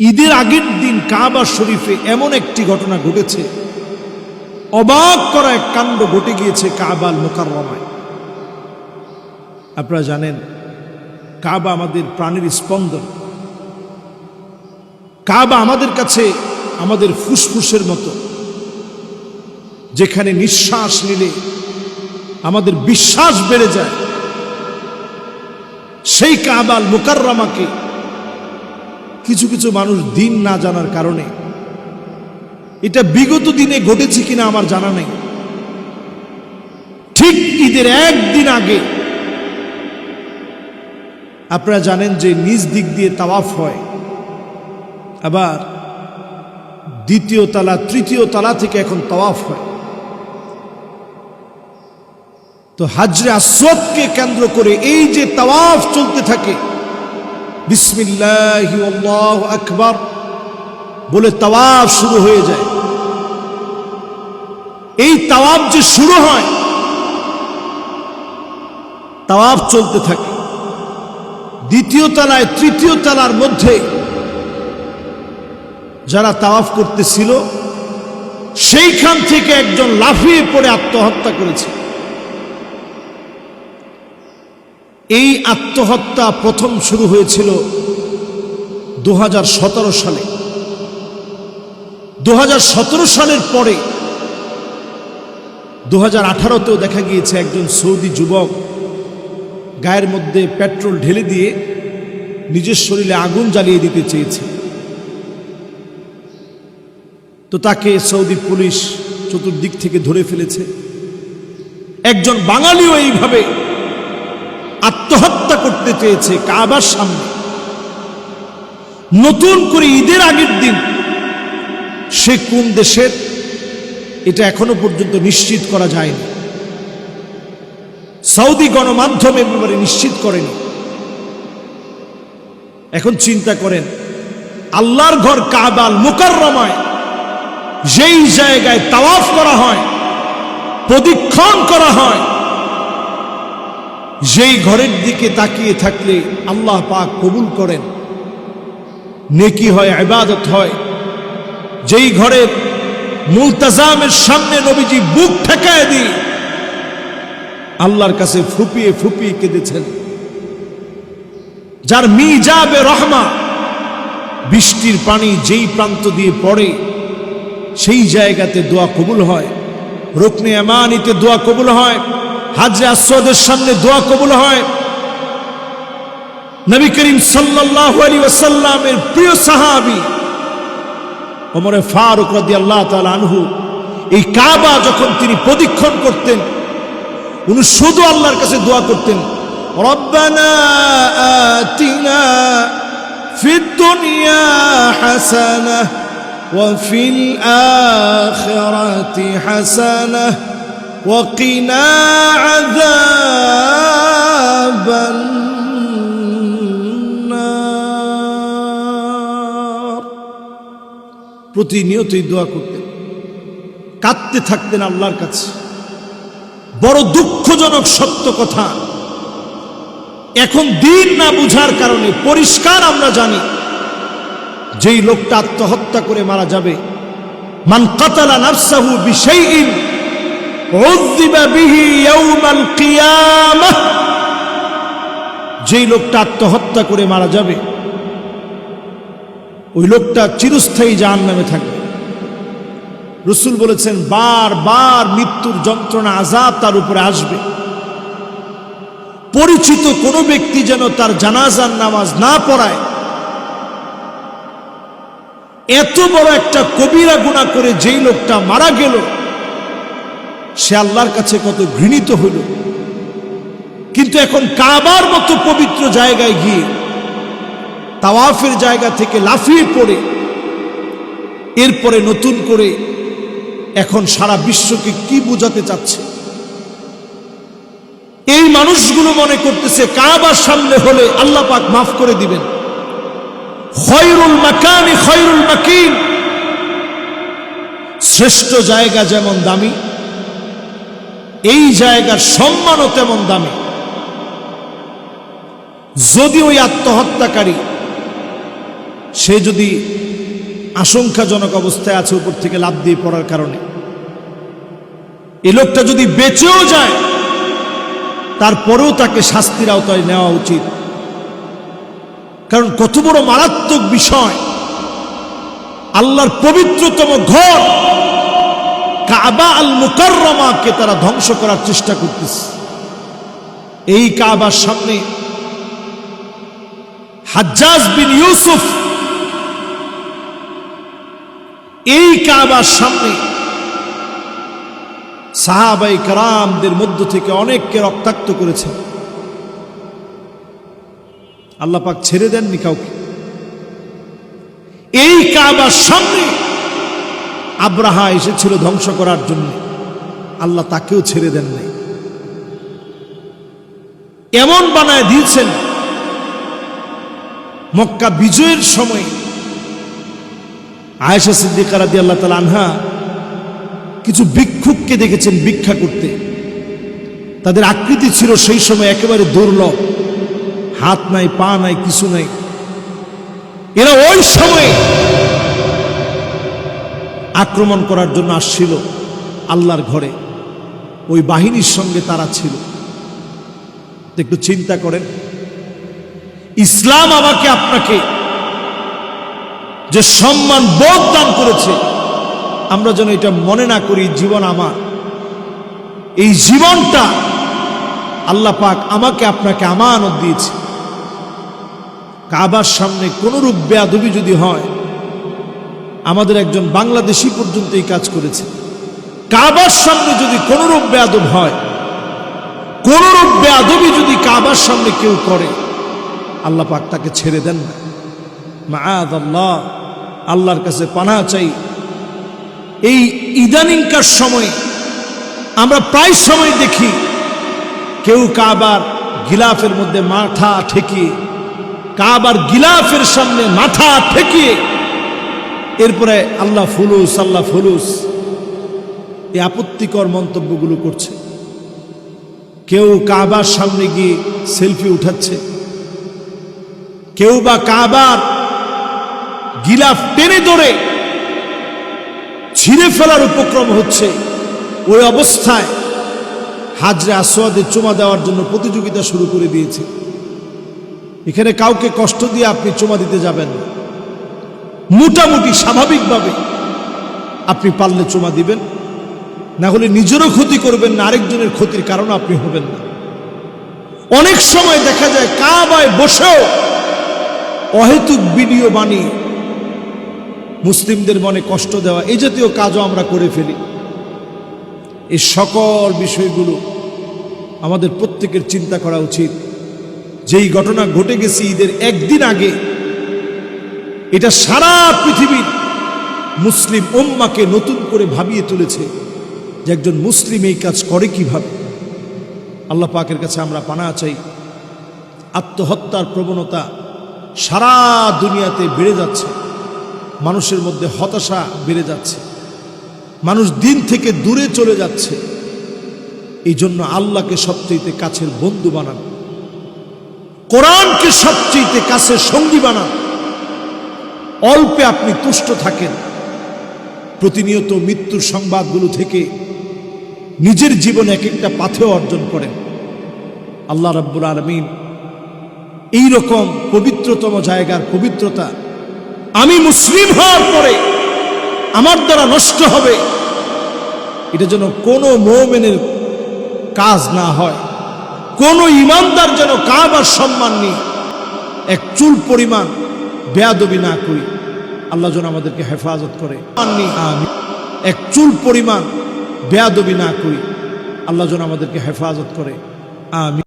ঈদের আগের দিন কাবা শরীফে এমন একটি ঘটনা ঘটেছে। অবাক করা এক কাণ্ড ঘটে গিয়েছে কাবাল মোকাররমায়। আপনারা জানেন, কাবা আমাদের প্রাণের স্পন্দন। কাবা আমাদের কাছে আমাদের ফুসফুসের মতো। যেখানে নিঃশ্বাস নিলে আমাদের বিশ্বাস বেড়ে যায়। সেই কাবাল মোকাররমাকে কিছু কিছু মানুষ দিন না জানার কারণে। এটা বিগত দিনে ঘটেছে কিনা আমার জানা নেই। ঠিক ঈদের একদিন আগে আপনারা জানেন যে নিজ দিক দিয়ে তাওয়াফ হয়। আবার দ্বিতীয় তালা, তৃতীয় তালা থেকে এখন তাওয়াফ হয়। তো হাজরে আসদকে কেন্দ্র করে এই যে তাওয়াফ চলতে থাকে বিসমিল্লাহি আল্লাহু আকবার বলে তাওয়াফ শুরু হয়ে যায়। এই তাওয়াফ যে শুরু হয়, তাওয়াফ চলতে থাকে। দ্বিতীয় তলায়, তৃতীয় তালার মধ্যে যারা তাওয়াফ করতেছিল, সেইখান থেকে একজন লাফিয়ে পড়ে আত্মহত্যা করেছে। এই আত্মহত্যা প্রথম শুরু হয়েছিল দু হাজার সতেরো সালে। দু হাজার সতেরো সালের পরে দু হাজার আঠারোতেও দেখা গিয়েছে একজন সৌদি যুবক গায়ের মধ্যে পেট্রোল ঢেলে দিয়ে নিজের শরীরে আগুন জ্বালিয়ে দিতে চেয়েছে। তো তাকে সৌদি পুলিশ চতুর্দিক থেকে ধরে ফেলেছে। একজন বাঙালিও এইভাবে করতে চেয়েছে কাবার সামনে। নতুন করে ঈদের আগের দিন সে কোন দেশের এটা এখনও পর্যন্ত নিশ্চিত করা যায়নি। সৌদি গণমাধ্যম এ নিশ্চিত করেনি। এখন চিন্তা করেন, আল্লাহর ঘর কাবাল মুকাররমায় যেই জায়গায় তাওয়াফ করা হয়, প্রদীক্ষণ করা হয় যেই ঘরের দিকে তাকিয়ে থাকলে আল্লাহ পাক কবুল করেন। নেকি হয়, ইবাদত হয়। যেই ঘরের মুলতাজামের সামনে নবীজি বুক ঠেকায় দিয়ে আল্লাহর কাছে ফুপিয়ে ফুপিয়ে কেঁদেছেন। যার মিজাবে রহমা বৃষ্টির পানি যেই প্রান্ত দিয়ে পড়ে, সেই জায়গাতে দোয়া কবুল হয়। রুকনে এমানিতে দোয়া কবুল হয়। হাজরে আসদের সামনে দোয়া কবুল হয়। নবী করিম সাল্লাহ আলী ওসাল্লামের প্রিয় সাহাবি অমরে ফারুক রদি আল্লাহ তাল আনহু, এই কাবা যখন তিনি প্রদীক্ষণ করতেন, উনি শুধু আল্লাহর কাছে দোয়া করতেন, রব্বানা আতিনা وقنا عذاب النار প্রতিনিয়তই দোয়া করতেন কাঁদতে থাকতেন আল্লাহর কাছে বড় দুঃখজনক সত্য কথা এখন দিন না বুঝার কারণে পরিষ্কার আমরা জানি যেই লোকটা আত্মহত্যা করে মারা যাবে মান কাতালা নাফসাহু বিশাইইন যেই লোকটা আত্মহত্যা করে মারা যাবে, ওই লোকটা চিরস্থায়ী জাহান্নামে থাকবে। রসুল বলেছেন, বার বার মৃত্যুর যন্ত্রণা আজাব তার উপরে আসবে। পরিচিত কোনো ব্যক্তি যেন তার জানাজার নামাজ না পড়ায়। এত বড় একটা কবিরা গুণা করে যেই লোকটা মারা গেল সে আল্লাহর কাছে কত ঘৃণিত হইল কিন্তু এখন কাবার মতো পবিত্র জায়গায় গিয়ে, তাওয়াফের জায়গা থেকে লাফিয়ে পড়ে, এরপরে নতুন করে এখন সারা বিশ্বকে কি বোঝাতে চাচ্ছে? এই মানুষগুলো মনে করতেছে কাবার সামনে হলে আল্লাহ পাক মাফ করে দিবেন। খয়রুল মাকানি খয়রুল মাকিন। শ্রেষ্ঠ জায়গা যেমন দামি এই জায়গার সম্মানও তেমন দামি। যদি ওই আত্মহত্যাকারী, সে যদি আশঙ্কাজনক অবস্থায় আছে উপর থেকে লাভ দিয়ে পড়ার কারণে, এ লোকটা যদি বেঁচেও যায়, তারপরেও তাকে শাস্তির আওতায় নেওয়া উচিত। কারণ কত বড় মারাত্মক বিষয়, আল্লাহর পবিত্রতম ঘর কাবা আল মুকাররমাকে তারা ধ্বংস করার চেষ্টা করতেছে। এই কাবার সামনে হাজ্জাজ বিন ইউসুফ এই কাবার সামনে সাহাবাই কারামদের মধ্য থেকে অনেককে রক্তাক্ত করেছে। আল্লাহ পাক ছেড়ে দেননি কাউকে। এই কাবার সামনে আব্রাহা এসেছিল ধ্বংস করার জন্য। আল্লাহ তাকেও ছেড়ে দেন নাই। এমন বানায় দিয়েছেন, মক্কা বিজয়ের সময়। আয়েশা সিদ্দিকা রাদি আল্লাহ তালা আনহা কিছু ভিক্ষুককে দেখেছেন ভিক্ষা করতে। তাদের আকৃতি ছিল সেই সময় একেবারে দুর্লভ। হাত নাই, পা নাই, কিছু নাই। এরা ওই সময়ে আক্রমণ করার জন্য আসছিল আল্লাহর ঘরে। ওই বাহিনীর সঙ্গে তারা ছিল। একটু চিন্তা করেন। ইসলাম আমাকে আপনাকে যে সম্মান বোধ দান করেছে, আমরা যেন এটা মনে না করি, জীবন আমার। এই জীবনটা আল্লাহ পাক আমাকে আপনাকে আমানত দিয়েছে। কাবার সামনে কোন রূপ বেয়াদবি যদি হয় আমাদের একজন বাংলাদেশি পর্যন্ত এই কাজ করেছে। কাবার সামনে যদি কোন রূপ বেয়াদব হয় কোন রূপ বেয়াদবি যদি কাবার সামনে কেউ করে, আল্লাহ পাক তাকে ছেড়ে দেন না। আল্লাহ আল্লাহর কাছে পানা চাই। এই ইদানিংকার সময় আমরা প্রায় সময় দেখি, কেউ কাবার গিলাফের মধ্যে মাথা ঠেকিয়ে, কাবার গিলাফের সামনে মাথা ঠেকিয়ে এরপরে আল্লাহ ফুলুস আল্লাহ ফুলুস এই আপত্তিকর মন্তব্যগুলো করছে। কেউ কাবার সামনে গিয়ে সেলফি উঠাচ্ছে। কেউ বা কাবার গিলাফ টেনে ধরে ছিঁড়ে ফেলার উপক্রম হচ্ছে। ওই অবস্থায় হাজরে আসোয়াদে চুমা দেওয়ার জন্য প্রতিযোগিতা শুরু করে দিয়েছে। এখানে কাউকে কষ্ট দিয়ে আপনি চুমা দিতে যাবেন না। মোটামুটি স্বাভাবিকভাবে আপনি পারলে চুমা দিবেন। না হলে নিজেরও ক্ষতি করবেন না, আরেকজনের ক্ষতির কারণ আপনি হবেন না। অনেক সময় দেখা যায় কাবায় বসেও অহেতুক বানিয়ে মুসলিমদের মনে কষ্ট দেওয়া এই জাতীয় কাজও আমরা করে ফেলি। এই সকল বিষয়গুলো আমাদের প্রত্যেকের চিন্তা করা উচিত। যেই ঘটনা ঘটে গেছে ঈদের একদিন আগে এটা সারা পৃথিবীর মুসলিম ওম্মাকে নতুন করে ভাবিয়ে তুলেছে যে একজন মুসলিম এই কাজ করে কীভাবে। আল্লাহ পাকের কাছে আমরা পানা চাই। আত্মহত্যার প্রবণতা সারা দুনিয়াতে বেড়ে যাচ্ছে। মানুষের মধ্যে হতাশা বেড়ে যাচ্ছে। মানুষ দিন থেকে দূরে চলে যাচ্ছে। এই জন্য আল্লাহকে সবচেয়ে কাছের বন্ধু বানান। কোরআনকে সবচেয়ে কাছের সঙ্গী বানান। অল্পে আপনি তুষ্ট থাকেন। প্রতিনিয়ত মৃত্যুর সংবাদগুলো থেকে নিজের জীবনে এক একটা পাথেও অর্জন করেন। আল্লাহ রাব্বুল আলমিন এইরকম পবিত্রতম জায়গার পবিত্রতা, আমি মুসলিম হওয়ার পরে আমার দ্বারা নষ্ট হবে, এটা যেন কোনো মোমেনের কাজ না হয়, কোন ইমানদার যেন কাবার সম্মান নিয়ে এক চুল পরিমাণ বেয়াদবি না করি। আল্লাহ যেন আমাদেরকে হেফাজত করে। এক চুল পরিমাণ বেয়াদবি না করি। আল্লাহ যেন আমাদেরকে হেফাজত করে। আমি